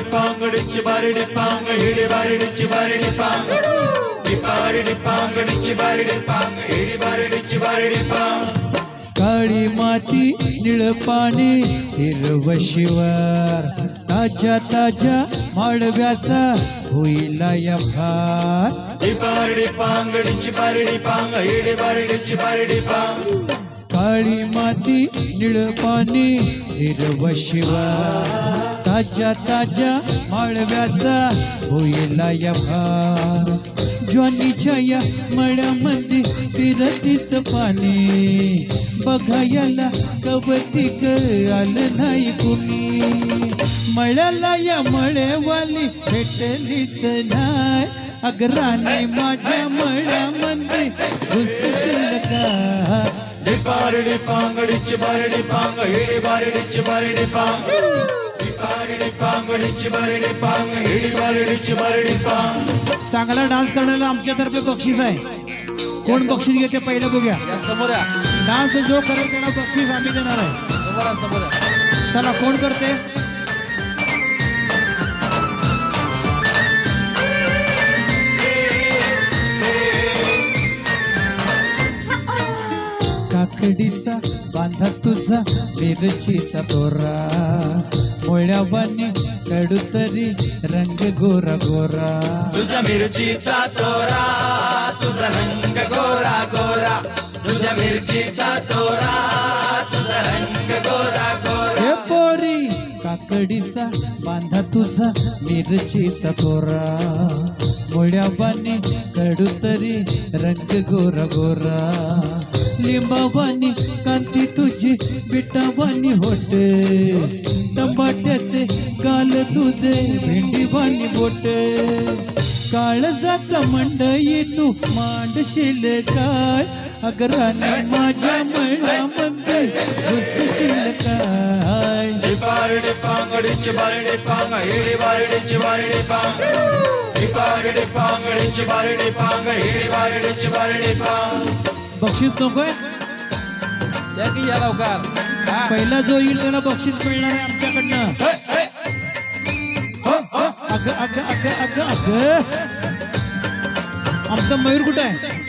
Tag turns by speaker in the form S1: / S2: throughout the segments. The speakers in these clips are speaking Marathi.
S1: பாங்கடிச்சு பாருடி பாங்க இடி பாருடிச்சு பாருடி பாங்க பாருடி பாங்கடிச்சு பாருடி பாங்க இடி பாருடிச்சு பாருடி பாங்க
S2: काळी माती निळ पाणी हिरव शिवार ताज्या ताज्या माळव्याचा होईल या
S1: फार पांगडीची बारडी पांग हिडी बारडीची बारडी पांग
S2: काळी माती निळ पाणी हिरव शिवार ताज्या ताज्या माळव्याचा होईला या भार. ज्वानीच्या या मळ्यामध्ये फिरतीच पाणी बघायला कवती कर आलं नाही कुणी. मळ्याला या मळेवाली भेटलीच नाही. अग्राने माझ्या मळ्यामध्ये घुसशील का?
S1: डिपारडी पांग बारडी पांग हिडी बारडीच बारडी पांग.
S2: चांगला डान्स करण्याला आमच्यातर्फे बक्षीस आहे. कोण बक्षीस घेते पहिलं बघूया. डान्स जो करेल त्याला बक्षीस आम्ही देणार आहे. चला कोण करते? काकडीचा बांधा तुझा मिरचीचा दोरा. मुळ्यावानी कडू तरी रंग गोरा गोरा.
S1: तुझ्या मिरचीचा तोरा तुझा रंग गोरा गोरा. तुझ्या मिरचीचा तोरा तुझा रंग गोरा गोरा.
S2: हे पोरी काकडीचा बांधा तुझा मिरचीचा तोरा. मुळ्यावानी कडू तरी रंग गोरा गोरा. लिंबावानी कांती तुझी बिटावानी होटे तंबाट्याचे काल तुझे भेंडीवानी बोटे. काळजात मंडई तू मांडशील काय? अग्राने माझ्या मळामध्ये घुसशील काय?
S1: बारडे पांगडीची बारडे पांग हिडे बारडीची बारडे पांग. बारडे पांगडीची बारडे पांग हिडे बारडीची बारडे पांग.
S2: बक्षीस नकोय?
S3: या की या लवकर. हा.
S2: पहिला जो येईल त्याला बक्षीस मिळणार आहे आमच्याकडनं. अग अग अग अग अग. आमचा मयूर कुठे आहे?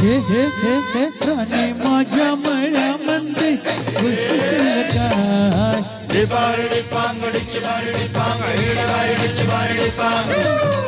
S2: हे हे हे हे. राणे माझ्या मळ्यामध्ये घुसशील काय
S1: बारडी पांगडीची बारडी पांगडी बारडीची बारडी पांगडी हो.